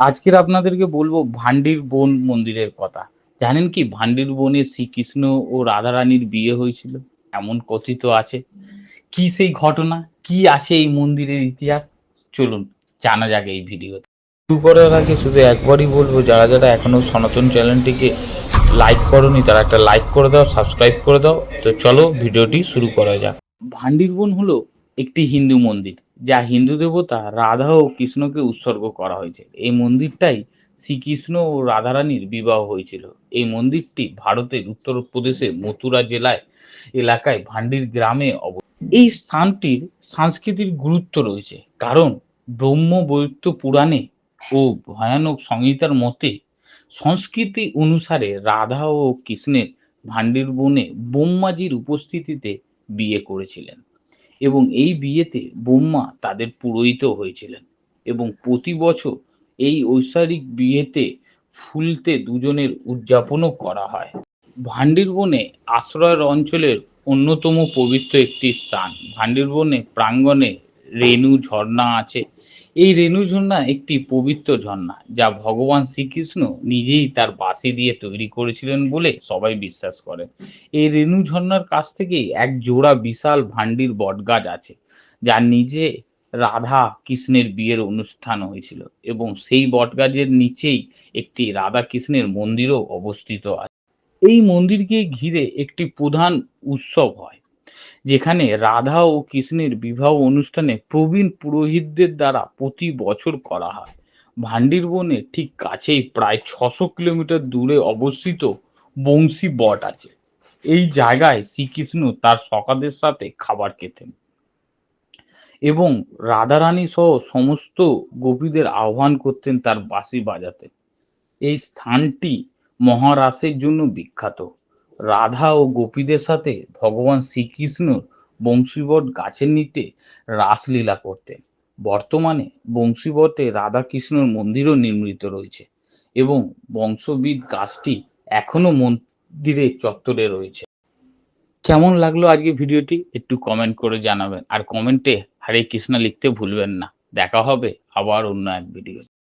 আজকের আপনাদেরকে বলব ভান্ডির বোন মন্দিরের কথা। জানেন কি? ভান্ডির বোনে শ্রীকৃষ্ণ ও রাধারানীর বিয়ে হয়েছিল। এমন কথিত আছে। কি সেই ঘটনা? কি আছে এই মন্দিরের ইতিহাস? চলুন, জানা যাক এই ভিডিওতে শুরু করার আগে শুধু একবারই বলব, যারা যারা এখনও সনাতন চ্যানেলটিকে লাইক করনি, তারা একটা লাইক করে দাও সাবস্ক্রাইব করে দাও। তো চলো ভিডিওটি শুরু করা যাক। ভান্ডির বোন হলো একটি হিন্দু মন্দির। যা হিন্দু দেবতা রাধা ও কৃষ্ণকে উৎসর্গ করা হয়েছে। এই মন্দিরটাই শ্রীকৃষ্ণ ও রাধারানীর বিবাহ হয়েছিল। এই মন্দিরটি ভারতের উত্তরপ্রদেশের মথুরা জেলায় এলাকায় ভান্ডির গ্রামে অবস্থিত। এই স্থানটির সাংস্কৃতিক গুরুত্ব রয়েছে, কারণ ব্রহ্ম ব্রহ্মবৈত্য পুরাণে ও ভয়ানক সংহিতার মতে সংস্কৃতি অনুসারে রাধা ও কৃষ্ণের ভান্ডির বনে ব্রহ্মাজির উপস্থিতিতে বিয়ে করেছিলেন। এবং এই বিয়েতে ব্রহ্মা তাদের পুরোহিত হয়েছিলেন এবং প্রতি বছর এই ঐশ্বরিক বিয়েতে ফুলতে দুজনের উদযাপনও করা হয়। ভান্ডির বনে আশ্রয়ের অঞ্চলের অন্যতম পবিত্র একটি স্থান। ভান্ডির বনে প্রাঙ্গণে রেণু ঝর্ণা আছে। এই রেণু ঝর্ণা একটি পবিত্র ঝর্ণা, যা ভগবান শ্রীকৃষ্ণ নিজেই তার বাঁশি দিয়ে তৈরি করেছিলেন বলে সবাই বিশ্বাস করে। এই রেণু ঝর্ণার কাছ থেকেই এক জোড়া বিশাল ভান্ডির বটগাছ আছে যার নিচে রাধা কৃষ্ণের বিয়ের অনুষ্ঠান হয়েছিল এবং সেই বটগাছের নিচেই একটি রাধা কৃষ্ণের মন্দিরও অবস্থিত আছে। এই মন্দিরকে ঘিরে একটি প্রধান উৎসব হয় যেখানে রাধা ও কৃষ্ণের বিবাহ অনুষ্ঠানে প্রবীণ পুরোহিতদের দ্বারা প্রতি বছর করা হয়। ভান্ডির বনে ঠিক কাছেই প্রায় ছশো কিলোমিটার দূরে অবস্থিত বংশী বট আছে। এই জায়গায় শ্রীকৃষ্ণ তার সখাদের সাথে খাবার খেতেন এবং রাধারানী সহ সমস্ত গোপীদের আহ্বান করতেন তার বাঁশি বাজাতে। এই স্থানটি মহারাসের জন্য বিখ্যাত। রাধা ও গোপীদের সাথে ভগবান শ্রীকৃষ্ণ বংশীবট গাছের নিচে রাসলীলা করতেন। বর্তমানে বংশীবটে রাধাকৃষ্ণর মন্দিরও নির্মিত রয়েছে এবং বংশবিদ গাছটি এখনও মন্দিরের চত্বরে রয়েছে। কেমন লাগল আজকে ভিডিওটি? একটু কমেন্ট করে জানাবেন। আর কমেন্টে হরে কৃষ্ণা লিখতে ভুলবেন না। দেখা হবে আবার অন্য এক ভিডিও